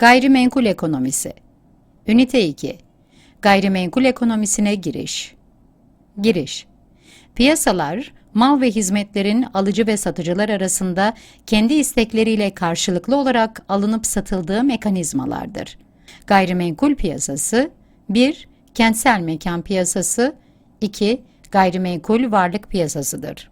Gayrimenkul ekonomisi. Ünite 2. Gayrimenkul ekonomisine giriş. Giriş. Piyasalar, mal ve hizmetlerin alıcı ve satıcılar arasında kendi istekleriyle karşılıklı olarak alınıp satıldığı mekanizmalardır. Gayrimenkul piyasası 1. Kentsel mekan piyasası 2. Gayrimenkul varlık piyasasıdır.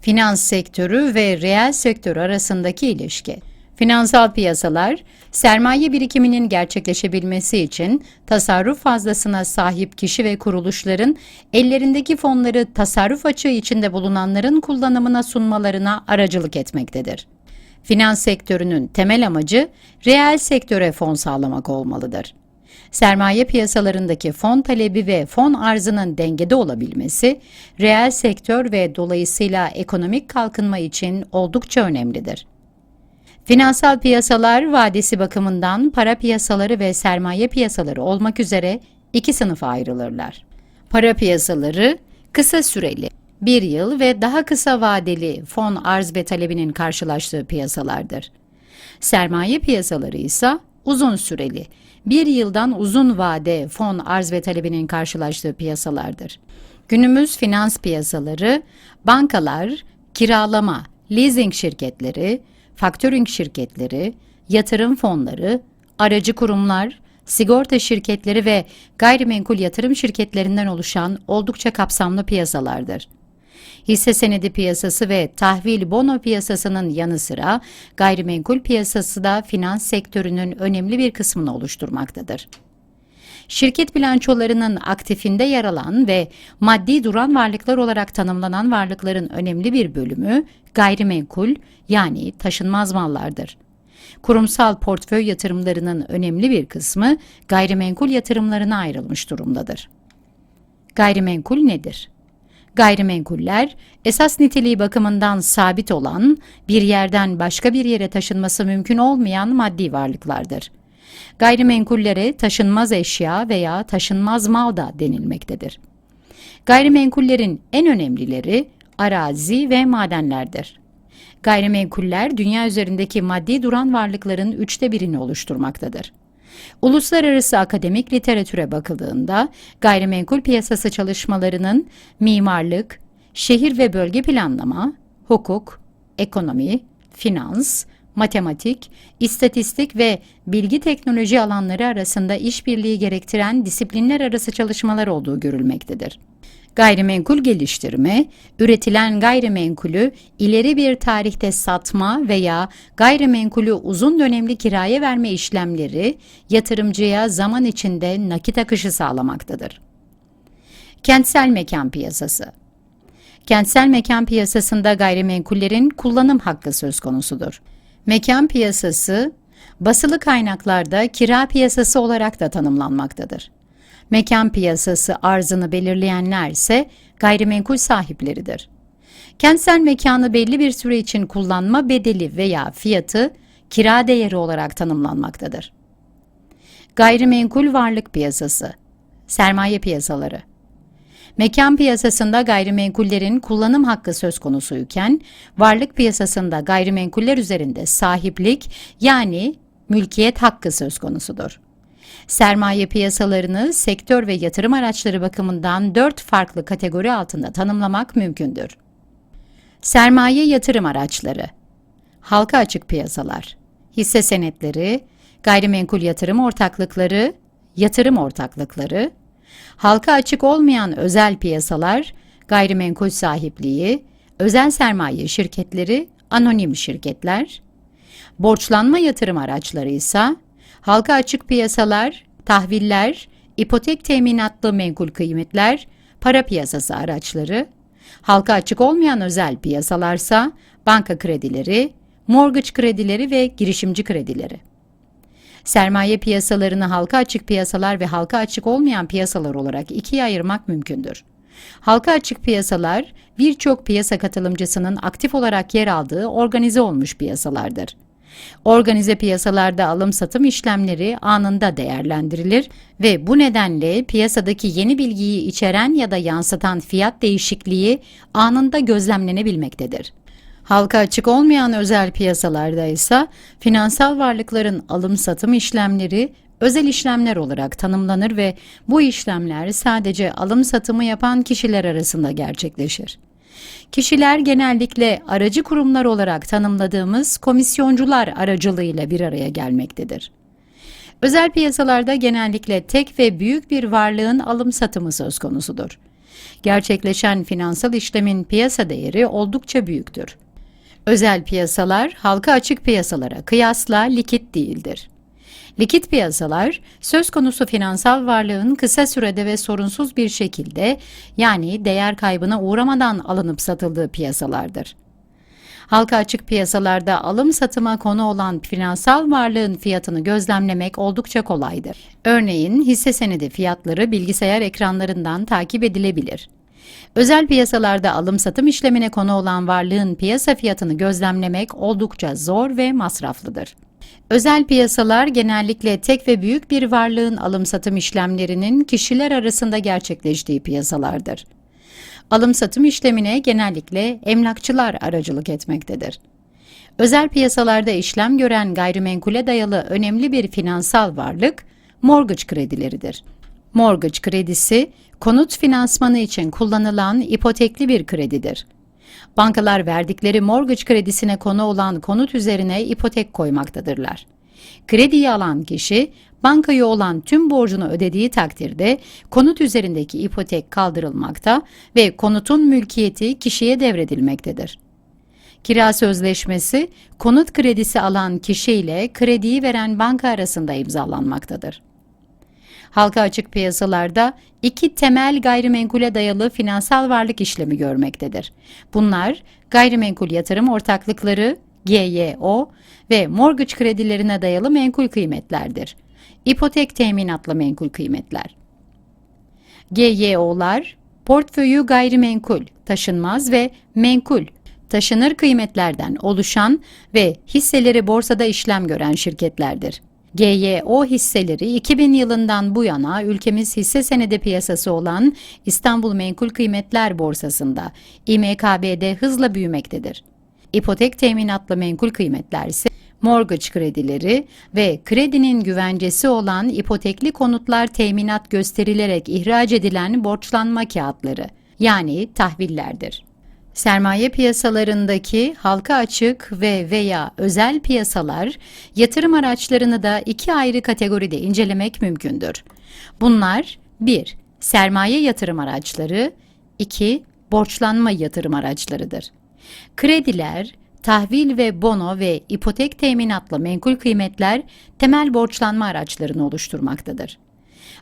Finans sektörü ve reel sektör arasındaki ilişki. Finansal piyasalar, sermaye birikiminin gerçekleşebilmesi için tasarruf fazlasına sahip kişi ve kuruluşların ellerindeki fonları tasarruf açığı içinde bulunanların kullanımına sunmalarına aracılık etmektedir. Finans sektörünün temel amacı reel sektöre fon sağlamak olmalıdır. Sermaye piyasalarındaki fon talebi ve fon arzının dengede olabilmesi, reel sektör ve dolayısıyla ekonomik kalkınma için oldukça önemlidir. Finansal piyasalar vadesi bakımından para piyasaları ve sermaye piyasaları olmak üzere iki sınıfa ayrılırlar. Para piyasaları kısa süreli, bir yıl ve daha kısa vadeli fon arz ve talebinin karşılaştığı piyasalardır. Sermaye piyasaları ise uzun süreli, bir yıldan uzun vade fon arz ve talebinin karşılaştığı piyasalardır. Günümüz finans piyasaları, bankalar, kiralama, leasing şirketleri, faktörink şirketleri, yatırım fonları, aracı kurumlar, sigorta şirketleri ve gayrimenkul yatırım şirketlerinden oluşan oldukça kapsamlı piyasalardır. Hisse senedi piyasası ve tahvil bono piyasasının yanı sıra gayrimenkul piyasası da finans sektörünün önemli bir kısmını oluşturmaktadır. Şirket bilançolarının aktifinde yer alan ve maddi duran varlıklar olarak tanımlanan varlıkların önemli bir bölümü gayrimenkul yani taşınmaz mallardır. Kurumsal portföy yatırımlarının önemli bir kısmı gayrimenkul yatırımlarına ayrılmış durumdadır. Gayrimenkul nedir? Gayrimenkuller, esas niteliği bakımından sabit olan, bir yerden başka bir yere taşınması mümkün olmayan maddi varlıklardır. Gayrimenkullere taşınmaz eşya veya taşınmaz mal da denilmektedir. Gayrimenkullerin en önemlileri arazi ve madenlerdir. Gayrimenkuller dünya üzerindeki maddi duran varlıkların üçte birini oluşturmaktadır. Uluslararası akademik literatüre bakıldığında gayrimenkul piyasası çalışmalarının mimarlık, şehir ve bölge planlama, hukuk, ekonomi, finans, matematik, istatistik ve bilgi teknoloji alanları arasında işbirliği gerektiren disiplinler arası çalışmalar olduğu görülmektedir. Gayrimenkul geliştirme, üretilen gayrimenkulü ileri bir tarihte satma veya gayrimenkulü uzun dönemli kiraya verme işlemleri yatırımcıya zaman içinde nakit akışı sağlamaktadır. Kentsel mekan piyasası Kentsel mekan piyasasında gayrimenkullerin kullanım hakkı söz konusudur. Mekan piyasası, basılı kaynaklarda kira piyasası olarak da tanımlanmaktadır. Mekan piyasası arzını belirleyenler ise gayrimenkul sahipleridir. Kentsel mekanı belli bir süre için kullanma bedeli veya fiyatı kira değeri olarak tanımlanmaktadır. Gayrimenkul varlık piyasası, sermaye piyasaları. Mekan piyasasında gayrimenkullerin kullanım hakkı söz konusuyken, varlık piyasasında gayrimenkuller üzerinde sahiplik yani mülkiyet hakkı söz konusudur. Sermaye piyasalarını sektör ve yatırım araçları bakımından dört farklı kategori altında tanımlamak mümkündür. Sermaye yatırım araçları, halka açık piyasalar, hisse senetleri, gayrimenkul yatırım ortaklıkları, yatırım ortaklıkları, halka açık olmayan özel piyasalar, gayrimenkul sahipliği, özel sermaye şirketleri, anonim şirketler, borçlanma yatırım araçları ise halka açık piyasalar, tahviller, ipotek teminatlı menkul kıymetler, para piyasası araçları, halka açık olmayan özel piyasalarsa banka kredileri, mortgage kredileri ve girişimci kredileri. Sermaye piyasalarını halka açık piyasalar ve halka açık olmayan piyasalar olarak ikiye ayırmak mümkündür. Halka açık piyasalar, birçok piyasa katılımcısının aktif olarak yer aldığı organize olmuş piyasalardır. Organize piyasalarda alım-satım işlemleri anında değerlendirilir ve bu nedenle piyasadaki yeni bilgiyi içeren ya da yansıtan fiyat değişikliği anında gözlemlenebilmektedir. Halka açık olmayan özel piyasalarda ise finansal varlıkların alım satım işlemleri özel işlemler olarak tanımlanır ve bu işlemler sadece alım satımı yapan kişiler arasında gerçekleşir. Kişiler genellikle aracı kurumlar olarak tanımladığımız komisyoncular aracılığıyla bir araya gelmektedir. Özel piyasalarda genellikle tek ve büyük bir varlığın alım satımı söz konusudur. Gerçekleşen finansal işlemin piyasa değeri oldukça büyüktür. Özel piyasalar halka açık piyasalara kıyasla likit değildir. Likit piyasalar, söz konusu finansal varlığın kısa sürede ve sorunsuz bir şekilde yani değer kaybına uğramadan alınıp satıldığı piyasalardır. Halka açık piyasalarda alım satıma konu olan finansal varlığın fiyatını gözlemlemek oldukça kolaydır. Örneğin hisse senedi fiyatları bilgisayar ekranlarından takip edilebilir. Özel piyasalarda alım satım işlemine konu olan varlığın piyasa fiyatını gözlemlemek oldukça zor ve masraflıdır. Özel piyasalar genellikle tek ve büyük bir varlığın alım satım işlemlerinin kişiler arasında gerçekleştiği piyasalardır. Alım satım işlemine genellikle emlakçılar aracılık etmektedir. Özel piyasalarda işlem gören gayrimenkule dayalı önemli bir finansal varlık mortgage kredileridir. Mortgage kredisi, konut finansmanı için kullanılan ipotekli bir kredidir. Bankalar verdikleri mortgage kredisine konu olan konut üzerine ipotek koymaktadırlar. Krediyi alan kişi, bankaya olan tüm borcunu ödediği takdirde konut üzerindeki ipotek kaldırılmakta ve konutun mülkiyeti kişiye devredilmektedir. Kira sözleşmesi, konut kredisi alan kişi ile krediyi veren banka arasında imzalanmaktadır. Halka açık piyasalarda iki temel gayrimenkule dayalı finansal varlık işlemi görmektedir. Bunlar gayrimenkul yatırım ortaklıkları, GYO ve mortgage kredilerine dayalı menkul kıymetlerdir. İpotek teminatlı menkul kıymetler. GYO'lar, portföyü gayrimenkul, taşınmaz ve menkul, taşınır kıymetlerden oluşan ve hisseleri borsada işlem gören şirketlerdir. GYO hisseleri 2000 yılından bu yana ülkemiz hisse senedi piyasası olan İstanbul Menkul Kıymetler Borsası'nda İMKB'de hızla büyümektedir. İpotek teminatlı menkul kıymetler ise mortgage kredileri ve kredinin güvencesi olan ipotekli konutlar teminat gösterilerek ihraç edilen borçlanma kağıtları yani tahvillerdir. Sermaye piyasalarındaki halka açık ve veya özel piyasalar yatırım araçlarını da iki ayrı kategoride incelemek mümkündür. Bunlar 1. Sermaye yatırım araçları 2. Borçlanma yatırım araçlarıdır. Krediler, tahvil ve bono ve ipotek teminatlı menkul kıymetler temel borçlanma araçlarını oluşturmaktadır.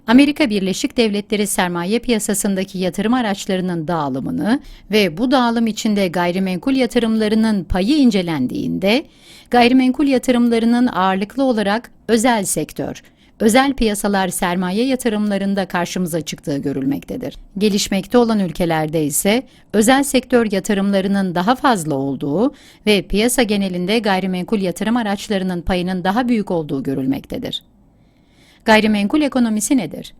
Amerika Birleşik Devletleri sermaye piyasasındaki yatırım araçlarının dağılımını ve bu dağılım içinde gayrimenkul yatırımlarının payı incelendiğinde, gayrimenkul yatırımlarının ağırlıklı olarak özel sektör, özel piyasalar sermaye yatırımlarında karşımıza çıktığı görülmektedir. Gelişmekte olan ülkelerde ise özel sektör yatırımlarının daha fazla olduğu ve piyasa genelinde gayrimenkul yatırım araçlarının payının daha büyük olduğu görülmektedir. Gayrimenkul ekonomisi nedir?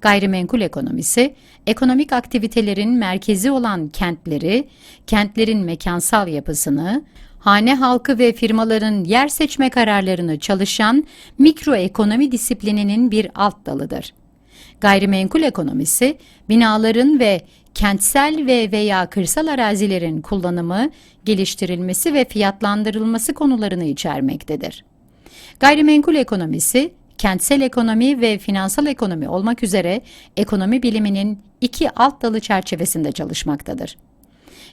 Gayrimenkul ekonomisi, ekonomik aktivitelerin merkezi olan kentleri, kentlerin mekansal yapısını, hane halkı ve firmaların yer seçme kararlarını çalışan mikroekonomi disiplininin bir alt dalıdır. Gayrimenkul ekonomisi, binaların ve kentsel ve veya kırsal arazilerin kullanımı, geliştirilmesi ve fiyatlandırılması konularını içermektedir. Gayrimenkul ekonomisi, kentsel ekonomi ve finansal ekonomi olmak üzere ekonomi biliminin iki alt dalı çerçevesinde çalışmaktadır.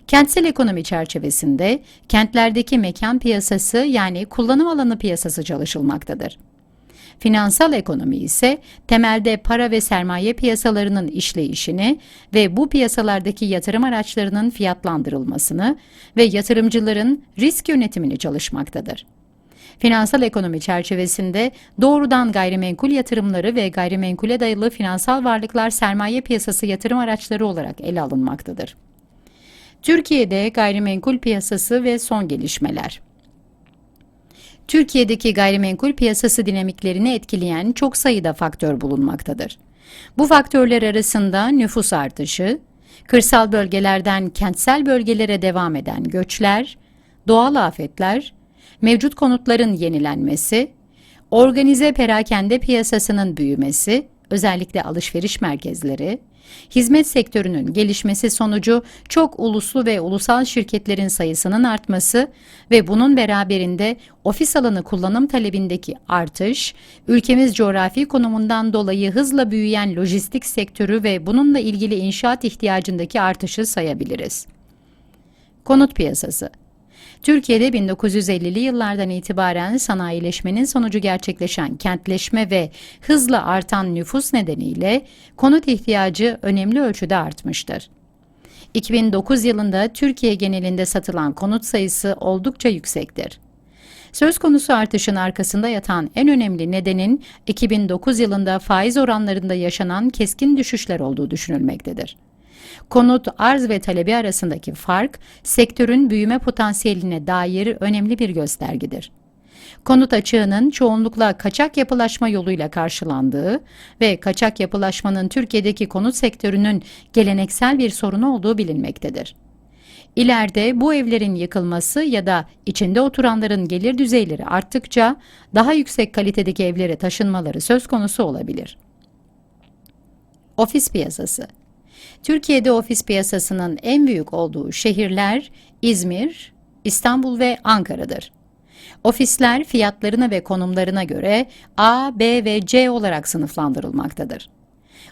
Kentsel ekonomi çerçevesinde kentlerdeki mekan piyasası yani kullanım alanı piyasası çalışılmaktadır. Finansal ekonomi ise temelde para ve sermaye piyasalarının işleyişini ve bu piyasalardaki yatırım araçlarının fiyatlandırılmasını ve yatırımcıların risk yönetimini çalışmaktadır. Finansal ekonomi çerçevesinde doğrudan gayrimenkul yatırımları ve gayrimenkule dayalı finansal varlıklar sermaye piyasası yatırım araçları olarak ele alınmaktadır. Türkiye'de gayrimenkul piyasası ve son gelişmeler. Türkiye'deki gayrimenkul piyasası dinamiklerini etkileyen çok sayıda faktör bulunmaktadır. Bu faktörler arasında nüfus artışı, kırsal bölgelerden kentsel bölgelere devam eden göçler, doğal afetler, mevcut konutların yenilenmesi, organize perakende piyasasının büyümesi, özellikle alışveriş merkezleri, hizmet sektörünün gelişmesi sonucu çok uluslu ve ulusal şirketlerin sayısının artması ve bunun beraberinde ofis alanı kullanım talebindeki artış, ülkemiz coğrafi konumundan dolayı hızla büyüyen lojistik sektörü ve bununla ilgili inşaat ihtiyacındaki artışı sayabiliriz. Konut piyasası Türkiye'de 1950'li yıllardan itibaren sanayileşmenin sonucu gerçekleşen kentleşme ve hızla artan nüfus nedeniyle konut ihtiyacı önemli ölçüde artmıştır. 2009 yılında Türkiye genelinde satılan konut sayısı oldukça yüksektir. Söz konusu artışın arkasında yatan en önemli nedenin 2009 yılında faiz oranlarında yaşanan keskin düşüşler olduğu düşünülmektedir. Konut arz ve talebi arasındaki fark, sektörün büyüme potansiyeline dair önemli bir göstergedir. Konut açığının çoğunlukla kaçak yapılaşma yoluyla karşılandığı ve kaçak yapılaşmanın Türkiye'deki konut sektörünün geleneksel bir sorunu olduğu bilinmektedir. İleride bu evlerin yıkılması ya da içinde oturanların gelir düzeyleri arttıkça daha yüksek kalitedeki evlere taşınmaları söz konusu olabilir. Ofis piyasası Türkiye'de ofis piyasasının en büyük olduğu şehirler İzmir, İstanbul ve Ankara'dır. Ofisler fiyatlarına ve konumlarına göre A, B ve C olarak sınıflandırılmaktadır.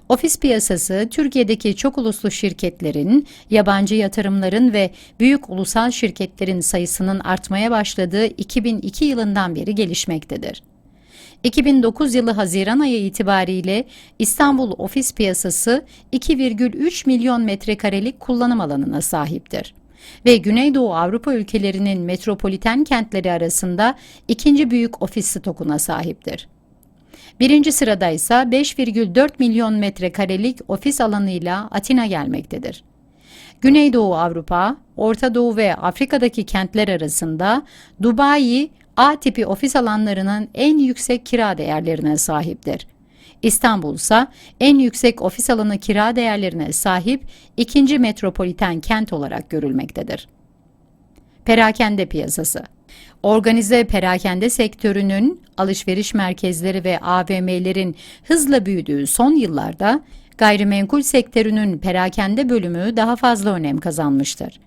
Ofis piyasası Türkiye'deki çok uluslu şirketlerin, yabancı yatırımların ve büyük ulusal şirketlerin sayısının artmaya başladığı 2002 yılından beri gelişmektedir. 2009 yılı Haziran ayı itibariyle İstanbul ofis piyasası 2,3 milyon metrekarelik kullanım alanına sahiptir ve Güneydoğu Avrupa ülkelerinin metropoliten kentleri arasında ikinci büyük ofis stokuna sahiptir. Birinci sırada ise 5,4 milyon metrekarelik ofis alanıyla Atina gelmektedir. Güneydoğu Avrupa, Orta Doğu ve Afrika'daki kentler arasında Dubai, A tipi ofis alanlarının en yüksek kira değerlerine sahiptir. İstanbul ise en yüksek ofis alanı kira değerlerine sahip ikinci metropoliten kent olarak görülmektedir. Perakende piyasası Organize perakende sektörünün alışveriş merkezleri ve AVM'lerin hızla büyüdüğü son yıllarda gayrimenkul sektörünün perakende bölümü daha fazla önem kazanmıştır.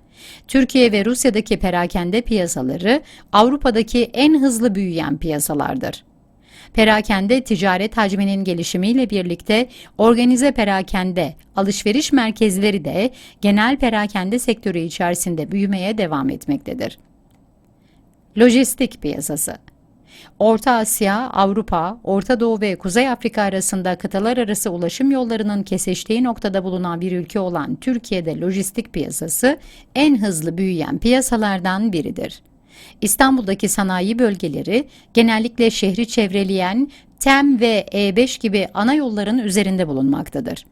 Türkiye ve Rusya'daki perakende piyasaları Avrupa'daki en hızlı büyüyen piyasalardır. Perakende ticaret hacminin gelişimiyle birlikte organize perakende alışveriş merkezleri de genel perakende sektörü içerisinde büyümeye devam etmektedir. Lojistik piyasası Orta Asya, Avrupa, Orta Doğu ve Kuzey Afrika arasında kıtalar arası ulaşım yollarının kesiştiği noktada bulunan bir ülke olan Türkiye'de lojistik piyasası en hızlı büyüyen piyasalardan biridir. İstanbul'daki sanayi bölgeleri genellikle şehri çevreleyen TEM ve E5 gibi ana yolların üzerinde bulunmaktadır.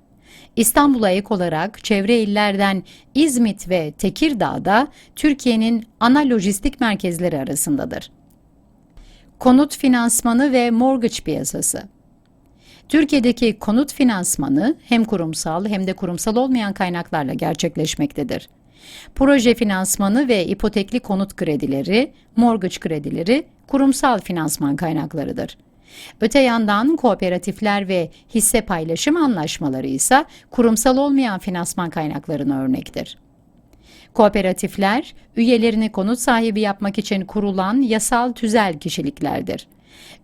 İstanbul'a ek olarak çevre illerden İzmit ve Tekirdağ'da Türkiye'nin ana lojistik merkezleri arasındadır. Konut finansmanı ve mortgage piyasası. Türkiye'deki konut finansmanı hem kurumsal hem de kurumsal olmayan kaynaklarla gerçekleşmektedir. Proje finansmanı ve ipotekli konut kredileri, mortgage kredileri kurumsal finansman kaynaklarıdır. Öte yandan kooperatifler ve hisse paylaşım anlaşmaları ise kurumsal olmayan finansman kaynaklarına örnektir. Kooperatifler, üyelerini konut sahibi yapmak için kurulan yasal tüzel kişiliklerdir.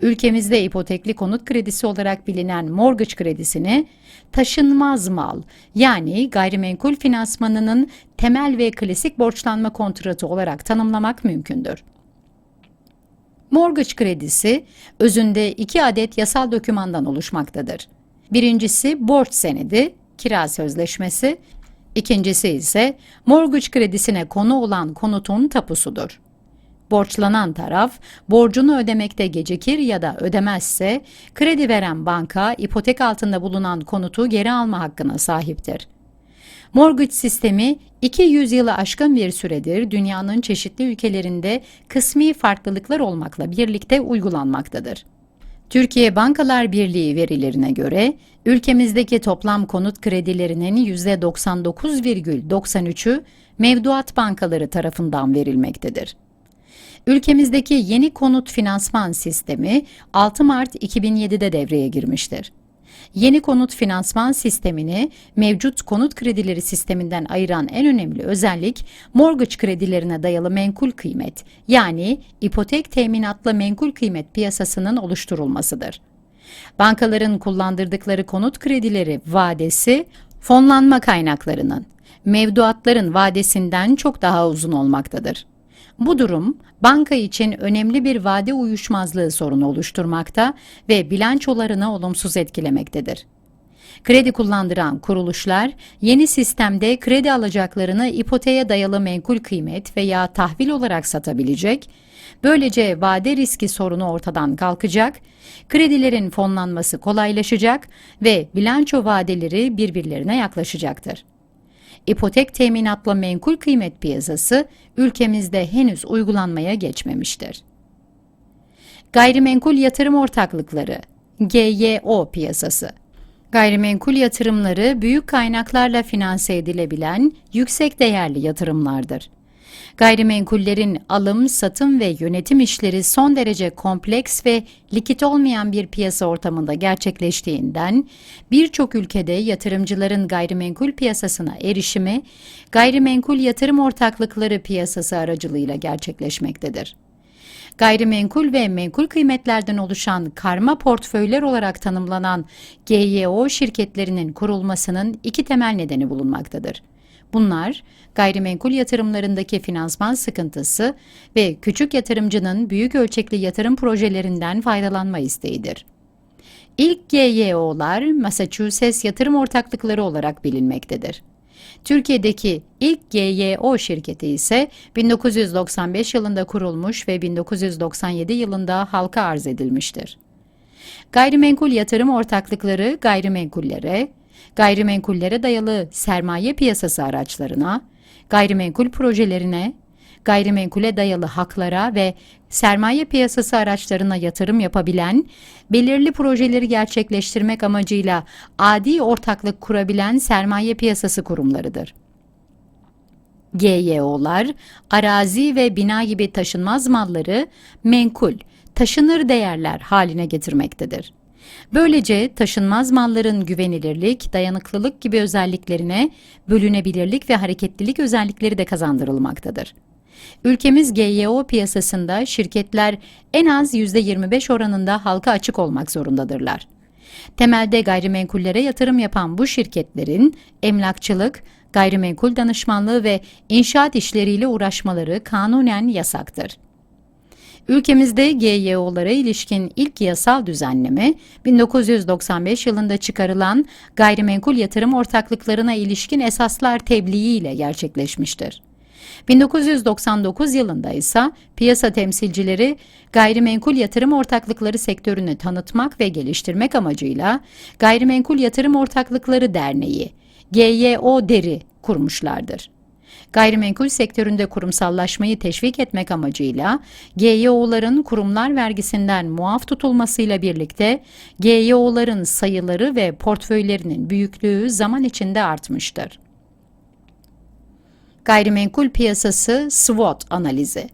Ülkemizde ipotekli konut kredisi olarak bilinen mortgage kredisini taşınmaz mal yani gayrimenkul finansmanının temel ve klasik borçlanma kontratı olarak tanımlamak mümkündür. Mortgage kredisi özünde iki adet yasal dokümandan oluşmaktadır. Birincisi borç senedi, kira sözleşmesi, İkincisi ise mortgage kredisine konu olan konutun tapusudur. Borçlanan taraf borcunu ödemekte gecikir ya da ödemezse kredi veren banka ipotek altında bulunan konutu geri alma hakkına sahiptir. Mortgage sistemi 200 yılı aşkın bir süredir dünyanın çeşitli ülkelerinde kısmi farklılıklar olmakla birlikte uygulanmaktadır. Türkiye Bankalar Birliği verilerine göre ülkemizdeki toplam konut kredilerinin %99,93'ü mevduat bankaları tarafından verilmektedir. Ülkemizdeki yeni konut finansman sistemi 6 Mart 2007'de devreye girmiştir. Yeni konut finansman sistemini mevcut konut kredileri sisteminden ayıran en önemli özellik mortgage kredilerine dayalı menkul kıymet yani ipotek teminatlı menkul kıymet piyasasının oluşturulmasıdır. Bankaların kullandırdıkları konut kredileri vadesi fonlanma kaynaklarının mevduatların vadesinden çok daha uzun olmaktadır. Bu durum banka için önemli bir vade uyuşmazlığı sorunu oluşturmakta ve bilançolarını olumsuz etkilemektedir. Kredi kullandıran kuruluşlar yeni sistemde kredi alacaklarını ipoteğe dayalı menkul kıymet veya tahvil olarak satabilecek, böylece vade riski sorunu ortadan kalkacak, kredilerin fonlanması kolaylaşacak ve bilanço vadeleri birbirlerine yaklaşacaktır. İpotek teminatla menkul kıymet piyasası ülkemizde henüz uygulanmaya geçmemiştir. Gayrimenkul yatırım ortaklıkları GYO piyasası Gayrimenkul yatırımları büyük kaynaklarla finanse edilebilen yüksek değerli yatırımlardır. Gayrimenkullerin alım, satım ve yönetim işleri son derece kompleks ve likit olmayan bir piyasa ortamında gerçekleştiğinden birçok ülkede yatırımcıların gayrimenkul piyasasına erişimi gayrimenkul yatırım ortaklıkları piyasası aracılığıyla gerçekleşmektedir. Gayrimenkul ve menkul kıymetlerden oluşan karma portföyler olarak tanımlanan GYO şirketlerinin kurulmasının iki temel nedeni bulunmaktadır. Bunlar, gayrimenkul yatırımlarındaki finansman sıkıntısı ve küçük yatırımcının büyük ölçekli yatırım projelerinden faydalanma isteğidir. İlk GYO'lar Massachusetts yatırım ortaklıkları olarak bilinmektedir. Türkiye'deki ilk GYO şirketi ise 1995 yılında kurulmuş ve 1997 yılında halka arz edilmiştir. Gayrimenkul yatırım ortaklıkları gayrimenkullere, gayrimenkullere dayalı sermaye piyasası araçlarına, gayrimenkul projelerine, gayrimenkule dayalı haklara ve sermaye piyasası araçlarına yatırım yapabilen, belirli projeleri gerçekleştirmek amacıyla adi ortaklık kurabilen sermaye piyasası kurumlarıdır. GYO'lar, arazi ve bina gibi taşınmaz malları menkul, taşınır değerler haline getirmektedir. Böylece taşınmaz malların güvenilirlik, dayanıklılık gibi özelliklerine bölünebilirlik ve hareketlilik özellikleri de kazandırılmaktadır. Ülkemiz GYO piyasasında şirketler en az %25 oranında halka açık olmak zorundadırlar. Temelde gayrimenkullere yatırım yapan bu şirketlerin emlakçılık, gayrimenkul danışmanlığı ve inşaat işleriyle uğraşmaları kanunen yasaktır. Ülkemizde GYO'lara ilişkin ilk yasal düzenleme 1995 yılında çıkarılan gayrimenkul yatırım ortaklıklarına ilişkin esaslar tebliği ile gerçekleşmiştir. 1999 yılında ise piyasa temsilcileri gayrimenkul yatırım ortaklıkları sektörünü tanıtmak ve geliştirmek amacıyla Gayrimenkul Yatırım Ortaklıkları Derneği, GYO DER'i kurmuşlardır. Gayrimenkul sektöründe kurumsallaşmayı teşvik etmek amacıyla GYO'ların kurumlar vergisinden muaf tutulmasıyla birlikte GYO'ların sayıları ve portföylerinin büyüklüğü zaman içinde artmıştır. Gayrimenkul piyasası SWOT analizi.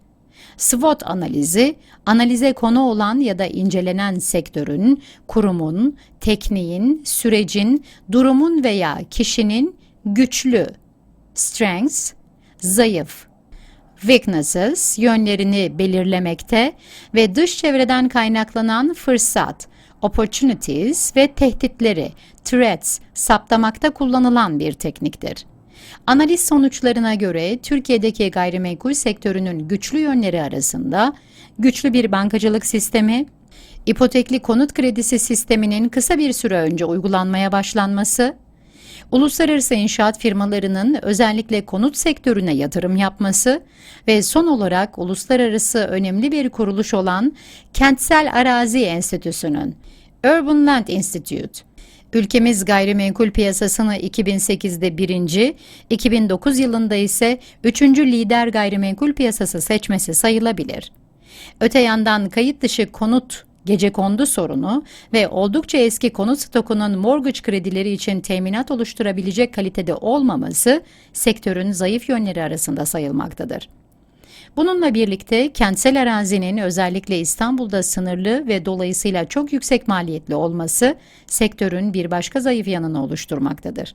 SWOT analizi, analize konu olan ya da incelenen sektörün, kurumun, tekniğin, sürecin, durumun veya kişinin güçlü, strengths, zayıf, weaknesses yönlerini belirlemekte ve dış çevreden kaynaklanan fırsat, opportunities ve tehditleri, threats saptamakta kullanılan bir tekniktir. Analiz sonuçlarına göre Türkiye'deki gayrimenkul sektörünün güçlü yönleri arasında güçlü bir bankacılık sistemi, ipotekli konut kredisi sisteminin kısa bir süre önce uygulanmaya başlanması, uluslararası inşaat firmalarının özellikle konut sektörüne yatırım yapması ve son olarak uluslararası önemli bir kuruluş olan Kentsel Arazi Enstitüsü'nün Urban Land Institute Ülkemiz gayrimenkul piyasasını 2008'de birinci, 2009 yılında ise üçüncü lider gayrimenkul piyasası seçmesi sayılabilir. Öte yandan kayıt dışı konut gece kondu sorunu ve oldukça eski konut stokunun mortgage kredileri için teminat oluşturabilecek kalitede olmaması sektörün zayıf yönleri arasında sayılmaktadır. Bununla birlikte kentsel arazinin özellikle İstanbul'da sınırlı ve dolayısıyla çok yüksek maliyetli olması sektörün bir başka zayıf yanını oluşturmaktadır.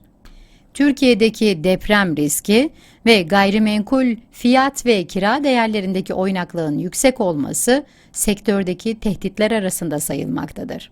Türkiye'deki deprem riski ve gayrimenkul fiyat ve kira değerlerindeki oynaklığın yüksek olması sektördeki tehditler arasında sayılmaktadır.